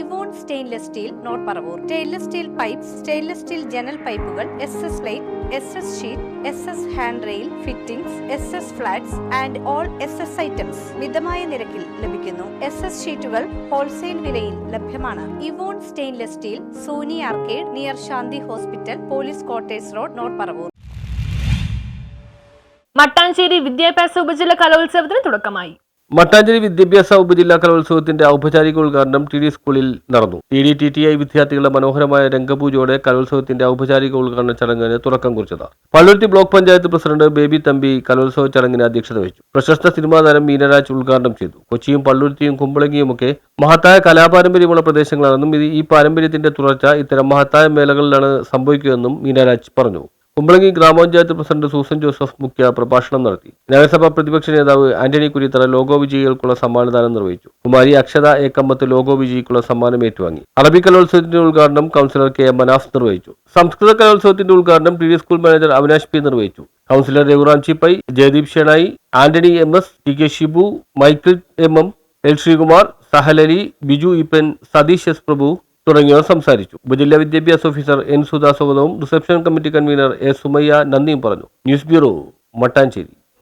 Evon stainless steel North Paravur. Stainless steel pipe stainless steel ജനൽ പൈപ്പുകൾ S S light S S sheet S S hand rail fittings S S flats and all S S items മിതമായ നിരക്കിൽ ലഭിക്കുന്നു. S S ഷീറ്റുകൾ wholesale വിലയിൽ ലഭ്യമാണ്. Evon stainless steel Soni arcade near Shanti hospital police quarters road North Paravur. Mattancherry വിദ്യാഭ്യാസ ഉപജില്ല കലോത്സവത്തിന് തുടക്കമായി. മട്ടാഞ്ചേരി വിദ്യാഭ്യാസ ഉപജില്ലാ കലോത്സവത്തിന്റെ ഔപചാരിക ഉദ്ഘാടനം ടി ഡി സ്കൂളിൽ നടന്നു. T D T T I വിദ്യാർത്ഥികളുടെ മനോഹരമായ രംഗപൂജയോടെ കലോത്സവത്തിന്റെ ഔപചാരിക ഉദ്ഘാടന ചടങ്ങിന് തുടക്കം കുറിച്ചത്. പള്ളുരുത്തി ബ്ലോക്ക് പഞ്ചായത്ത് പ്രസിഡന്റ് ബേബി തമ്പി കലോത്സവ ചടങ്ങിന് അധ്യക്ഷത വഹിച്ചു. പ്രശസ്ത സിനിമാ താരം മീനരാജ് ഉദ്ഘാടനം ചെയ്തു. കൊച്ചിയും പള്ളുരുത്തിയും കുമ്പളങ്ങിയുമൊക്കെ മഹത്തായ കലാപാരമ്പര്യമുള്ള പ്രദേശങ്ങളാണെന്നും ഈ പാരമ്പര്യത്തിന്റെ തുടർച്ച ഇത്തരം മഹത്തായ മേളകളിലാണ് സംഭവിക്കുകയെന്നും മീനരാജ് പറഞ്ഞു. കുമ്പളങ്ങി ഗ്രാമപഞ്ചായത്ത് പ്രസിഡന്റ് സൂസൻ ജോസഫ് മുഖ്യ പ്രഭാഷണം നടത്തി. നഗരസഭാ പ്രതിപക്ഷ നേതാവ് ആന്റണി കുരിത്തറ ലോഗോ വിജയികൾക്കുള്ള സമ്മാനദാനം നിർവഹിച്ചു. കുമാരി അക്ഷത ഏക്കമ്പത്ത് ലോഗോ വിജയിക്കുള്ള സമ്മാനം ഏറ്റുവാങ്ങി. അറബി കലോത്സവത്തിന്റെ ഉദ്ഘാടനം കൗൺസിലർ കെ എം മനാഫ് നിർവഹിച്ചു. സംസ്കൃത കലോത്സവത്തിന്റെ ഉദ്ഘാടനം T D school manager Avinash P നിർവഹിച്ചു. Councillor Raghuram Chippai Jayadeep Shenoy Antony M S T K Shibu Michael M M L Sreekumar Sahalali Biju Ippan Satheesh S Prabhu തുടങ്ങിയവർ സംസാരിച്ചു. ഉപജില്ലാ വിദ്യാഭ്യാസ officer N സുധാസ്വാഗതവും reception committee convener A Sumayya നന്ദിയും പറഞ്ഞു. News bureau Mattancherry.